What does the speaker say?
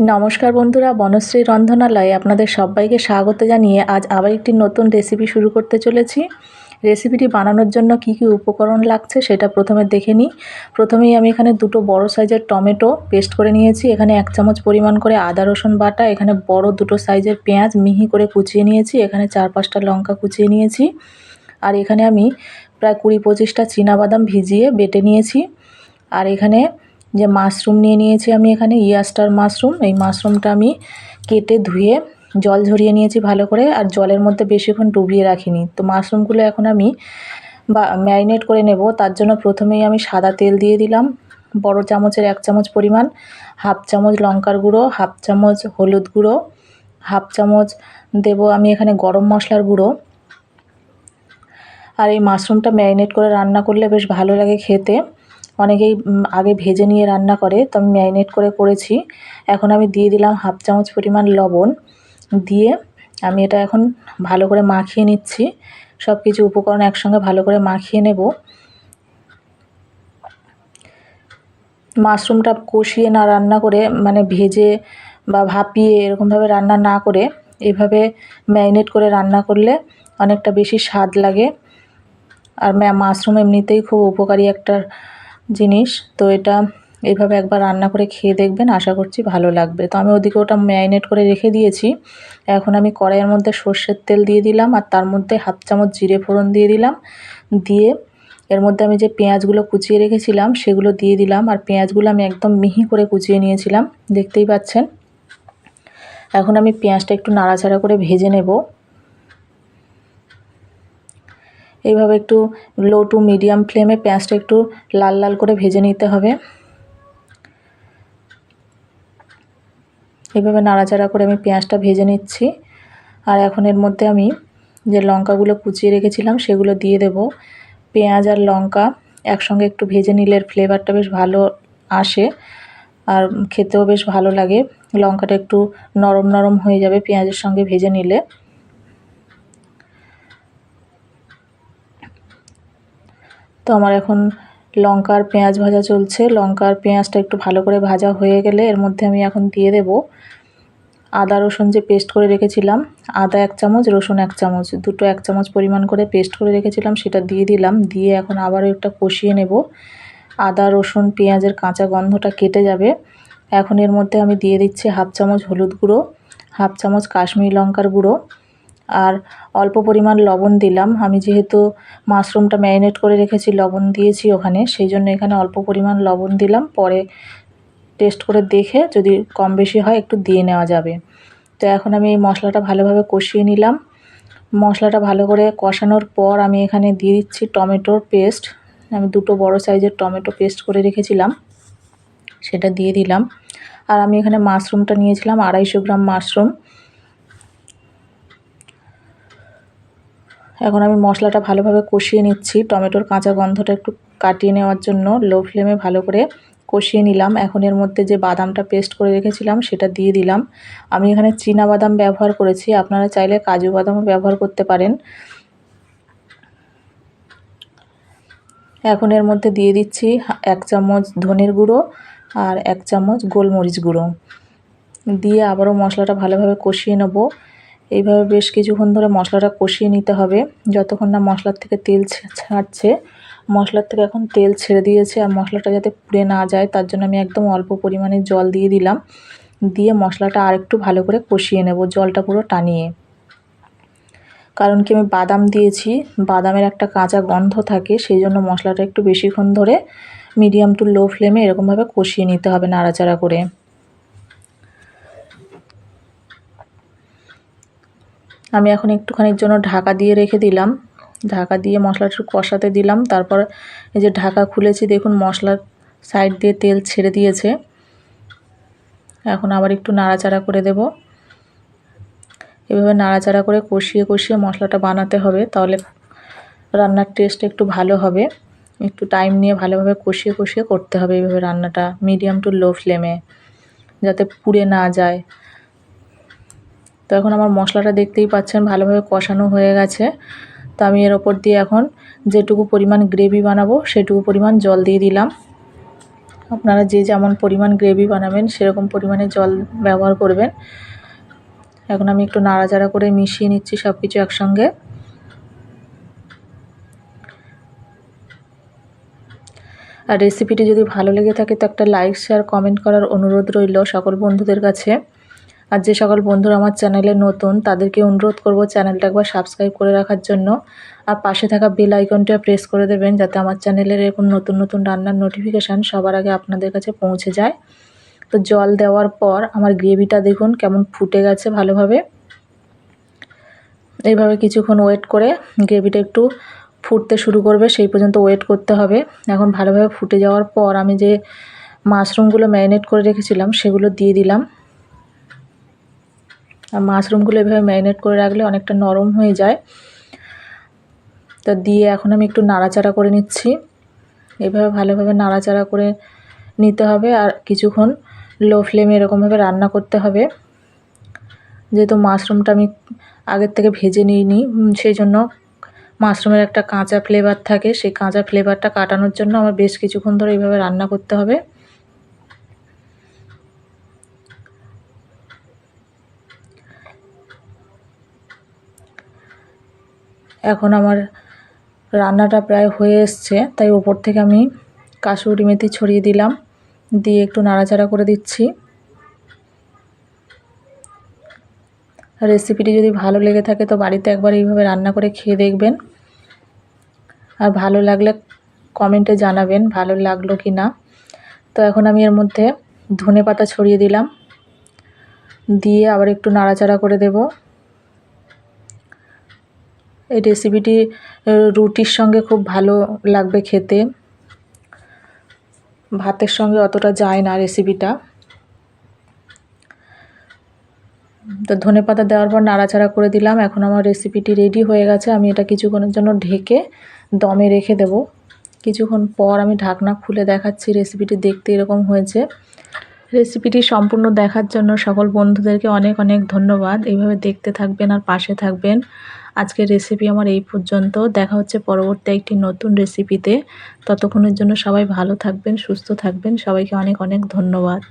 নমস্কার বন্ধুরা, বনশ্রী রন্ধনালয়ে আপনাদের সবাইকে স্বাগত জানিয়ে আজ আবার একটি নতুন রেসিপি শুরু করতে চলেছি। রেসিপিটি বানানোর জন্য কি কি উপকরণ লাগছে সেটা প্রথমে দেখে নিই। প্রথমেই আমি এখানে দুটো বড় সাইজের টমেটো পেস্ট করে নিয়েছি। এখানে এক চামচ পরিমাণ করে আদা, রসুন বাটা, এখানে বড় দুটো সাইজের পেঁয়াজ মিহি করে কুচিয়ে নিয়েছি। এখানে চার পাঁচটা লঙ্কা কুচিয়ে নিয়েছি। আর এখানে আমি প্রায় কুড়ি পঁচিশটা বাদাম ভিজিয়ে বেটে নিয়েছি। আর এখানে যে মাশরুম নিয়ে নিয়েছি আমি এখানে, ইয়াস্টার মাশরুম। এই মাশরুমটা আমি কেটে ধুয়ে জল ঝরিয়ে নিয়েছি ভালো করে, আর জলের মধ্যে বেশিক্ষণ ডুবিয়ে রাখিনি। তো মাশরুমগুলো এখন আমি বা, ম্যারিনেট করে নেব। তার জন্য প্রথমেই আমি সাদা তেল দিয়ে দিলাম। বড় চামচের এক চামচ পরিমাণ হাফ চামচ লঙ্কার গুঁড়ো, হাফ চামচ হলুদ গুঁড়ো, হাফ চামচ দেব আমি এখানে গরম মশলার গুঁড়ো। আর এই মাশরুমটা ম্যারিনেট করে রান্না করলে বেশ ভালো লাগে খেতে। অনেকেই আগে ভেজে নিয়ে রান্না করে, তো আমি ম্যারিনেট করে করেছি। এখন আমি দিয়ে দিলাম হাফ চামচ পরিমাণ লবণ। দিয়ে আমি এটা এখন ভালো করে মাখিয়ে নিচ্ছি। সব কিছু উপকরণ একসঙ্গে ভালো করে মাখিয়ে নেব। মাশরুমটা কষিয়ে না রান্না করে মানে ভেজে বা ভাপিয়ে এরকমভাবে রান্না না করে, এভাবে ম্যারিনেট করে রান্না করলে অনেকটা বেশি স্বাদ লাগে। আর মাশরুম এমনিতেই খুব উপকারী একটা জিনিস। তো এটা এইভাবে একবার রান্না করে খেয়ে দেখবেন, আশা করছি ভালো লাগবে। তো আমি ওদিকে ওটা ম্যারিনেট করে রেখে দিয়েছি। এখন আমি কড়াইয়ের মধ্যে সর্ষের তেল দিয়ে দিলাম আর তার মধ্যে হাফ চামচ জিরে ফোড়ন দিয়ে দিলাম। দিয়ে এর মধ্যে আমি যে পেঁয়াজগুলো কুচিয়ে রেখেছিলাম, সেগুলো দিয়ে দিলাম আর পেঁয়াজগুলো আমি একদম মিহি করে কুচিয়ে নিয়েছিলাম। দেখতেই পাচ্ছেন। এখন আমি পেঁয়াজটা একটু নাড়াচাড়া করে ভেজে নেব। এইভাবে একটু লো টু মিডিয়াম ফ্লেমে পেঁয়াজটা একটু লাল লাল করে ভেজে নিতে হবে। এইভাবে নাড়াচাড়া করে আমি পেঁয়াজটা ভেজে নিচ্ছি। আর এখন এর মধ্যে আমি যে লঙ্কাগুলো কুচিয়ে রেখেছিলাম সেগুলো দিয়ে দেব। পেঁয়াজ আর লঙ্কা একসঙ্গে একটু ভেজে নিলে ফ্লেভারটা বেশ ভালো আসে আর খেতেও বেশ ভালো লাগে। লঙ্কাটা একটু নরম নরম হয়ে যাবে পেঁয়াজের সঙ্গে ভেজে নিলে। তো আমার এখন লঙ্কার পেঁয়াজ ভাজা চলছে। লঙ্কার পেঁয়াজটা একটু ভালো করে ভাজা হয়ে গেলে এর মধ্যে আমি এখন দিয়ে দেব আদা, রসুন যে পেস্ট করে রেখেছিলাম। আদা এক চামচ, রসুন এক চামচ, দুটো এক চামচ পরিমাণ করে পেস্ট করে রেখেছিলাম, সেটা দিয়ে দিলাম। দিয়ে এখন আবারও একটা কষিয়ে নেব। আদা, রসুন, পেঁয়াজের কাঁচা গন্ধটা কেটে যাবে। এখন এর মধ্যে আমি দিয়ে দিচ্ছি হাফ চামচ হলুদ গুঁড়ো, হাফ চামচ কাশ্মীরি লঙ্কার গুঁড়ো আর অল্প পরিমাণ লবণ দিলাম। আমি যেহেতু মাশরুমটা ম্যারিনেট করে রেখেছি, লবণ দিয়েছি ওখানে, সেই জন্য এখানে অল্প পরিমাণ লবণ দিলাম। পরে টেস্ট করে দেখে যদি কম বেশি হয় একটু দিয়ে নেওয়া যাবে। তো এখন আমি এই মশলাটা ভালোভাবে কষিয়ে নিলাম। মশলাটা ভালো করে কষানোর পর আমি এখানে দিয়ে দিচ্ছি টমেটোর পেস্ট। আমি দুটো বড় সাইজের টমেটো পেস্ট করে রেখেছিলাম, সেটা দিয়ে দিলাম। আর আমি এখানে মাশরুমটা নিয়েছিলাম আড়াইশো গ্রাম মাশরুম। এখন আমি মশলাটা ভালোভাবে কষিয়ে নিচ্ছি। টমেটোর কাঁচা গন্ধটা একটু কাটিয়ে নেওয়ার জন্য লো ফ্লেমে ভালো করে কষিয়ে নিলাম। এখন এর মধ্যে যে বাদামটা পেস্ট করে রেখেছিলাম সেটা দিয়ে দিলাম। আমি এখানে চীনা বাদাম ব্যবহার করেছি। আপনারা চাইলে কাজু বাদামও ব্যবহার করতে পারেন। এখন এর মধ্যে দিয়ে দিচ্ছি এক চামচ ধনের গুঁড়ো আর এক চামচ গোলমরিচ গুঁড়ো। দিয়ে আবারও মশলাটা ভালোভাবে কষিয়ে নেব। এইভাবে বেশ কিছুক্ষণ ধরে মশলাটা কষিয়ে নিতে হবে। যতক্ষণ না মশলার থেকে তেল ছাড়ছে, মশলার থেকে এখন তেল ছেড়ে দিয়েছে আর মশলাটা যাতে পুড়ে না যায়, তার জন্য আমি একদম অল্প পরিমাণে জল দিয়ে দিলাম। দিয়ে মশলাটা আরেকটু ভালো করে কষিয়ে নেব, জলটা পুরো টানিয়ে। কারণ কি আমি বাদাম দিয়েছি, বাদামের একটা কাঁচা গন্ধ থাকে, সেই জন্য মশলাটা একটু বেশিক্ষণ ধরে মিডিয়াম টু লো ফ্লেমে এরকমভাবে কষিয়ে নিতে হবে নাড়াচাড়া করে। আমি এখন একটুখানির জন্য ঢাকা দিয়ে রেখে দিলাম। ঢাকা দিয়ে মশলাটা কষাতে দিলাম। তারপর এই যে ঢাকা খুলেছি, দেখুন মশলার সাইড দিয়ে তেল ছেড়ে দিয়েছে। এখন আবার একটু নাড়াচাড়া করে দেব। এভাবে নাড়াচাড়া করে কষিয়ে কষিয়ে মশলাটা বানাতে হবে, তাহলে রান্নার টেস্ট একটু ভালো হবে। একটু টাইম নিয়ে ভালোভাবে কষিয়ে কষিয়ে করতে হবে এইভাবে রান্নাটা মিডিয়াম টু লো ফ্লেমে যাতে পুড়ে না যায়। তো এখন আমার মশলাটা দেখতেই পাচ্ছেন, ভালোভাবে কষানো হয়ে গেছে। তো আমি এর ওপর দিয়ে এখন যেটুকু পরিমাণ গ্রেভি বানাবো, সেটুকু পরিমাণ জল দিয়ে দিলাম। আপনারা যে যেমন পরিমাণ গ্রেভি বানাবেন, সেরকম পরিমাণে জল ব্যবহার করবেন। এখন আমি একটু নাড়াচাড়া করে মিশিয়ে নিচ্ছি সব কিছু একসঙ্গে। আর রেসিপিটি যদি ভালো লেগে থাকে, তো একটা লাইক শেয়ার কমেন্ট করার অনুরোধ রইল সকল বন্ধুদের কাছে। আর যে সকল বন্ধুরা আমার চ্যানেলে নতুন, তাদেরকে অনুরোধ করব চ্যানেলটা একবার সাবস্ক্রাইব করে রাখার জন্য। আর পাশে থাকা বেল আইকনটা প্রেস করে দেবেন যাতে আমার চ্যানেলের এরকম নতুন নতুন রান্নার নোটিফিকেশান সবার আগে আপনাদের কাছে পৌঁছে যায়। তো জল দেওয়ার পর আমার গ্রেভিটা দেখুন কেমন ফুটে গেছে ভালোভাবে। এইভাবে কিছুক্ষণ ওয়েট করে গ্রেভিটা একটু ফুটতে শুরু করবে, সেই পর্যন্ত ওয়েট করতে হবে। এখন ভালোভাবে ফুটে যাওয়ার পর আমি যে মাশরুমগুলো ম্যারিনেট করে রেখেছিলাম, সেগুলো দিয়ে দিলাম। মাশরুমগুলো এভাবে ম্যারিনেট করে রাখলে অনেকটা নরম হয়ে যায়। তা দিয়ে এখন আমি একটু নাড়াচাড়া করে নিচ্ছি। এভাবে ভালোভাবে নাড়াচাড়া করে নিতে হবে আর কিছুক্ষণ লো ফ্লেমে এরকমভাবে রান্না করতে হবে। যেহেতু মাশরুমটা আমি আগের থেকে ভেজে নিইনি সেই জন্য মাশরুমের একটা কাঁচা ফ্লেভার থাকে। সেই কাঁচা ফ্লেভারটা কাটানোর জন্য আমার বেশ কিছুক্ষণ ধরে এইভাবে রান্না করতে হবে। এখন আমার রান্নাটা প্রায় হয়ে এসছে, তাই ওপর থেকে আমি কাসুরি মেথি ছড়িয়ে দিলাম, দিয়ে একটু নাড়াচাড়া করে দিচ্ছি। রেসিপিটি যদি ভালো লেগে থাকে তো বাড়িতে একবার এইভাবে রান্না করে খেয়ে দেখবেন। আর ভালো লাগলে কমেন্টে জানাবেন, ভালো লাগল কি না। তো এখন আমি এর মধ্যে ধনে পাতা ছড়িয়ে দিলাম, দিয়ে আবার একটু নাড়াচাড়া করে দেব। এই রেসিপিটি রুটির সঙ্গে খুব ভালো লাগবে খেতে। ভাতের সঙ্গে অতটা যায় না রেসিপিটা তো ধনে পাতা দেওয়ার পর নাড়াচাড়া করে দিলাম। এখন আমার রেসিপিটি রেডি হয়ে গেছে। আমি এটা কিছুক্ষণের জন্য ঢেকে দমে রেখে দেব। কিছুক্ষণ পর আমি ঢাকনা খুলে দেখাচ্ছি রেসিপিটি দেখতে এরকম হয়েছে। রেসিপিটি সম্পূর্ণ দেখার জন্য সকল বন্ধুদেরকে অনেক অনেক ধন্যবাদ। এইভাবে দেখতে থাকবেন আর পাশে থাকবেন। আজকের রেসিপি আমার এই পর্যন্ত। দেখা হচ্ছে পরবর্তী একটি নতুন রেসিপিতে ততক্ষণের জন্য সবাই ভালো থাকবেন, সুস্থ থাকবেন। সবাইকে অনেক অনেক ধন্যবাদ।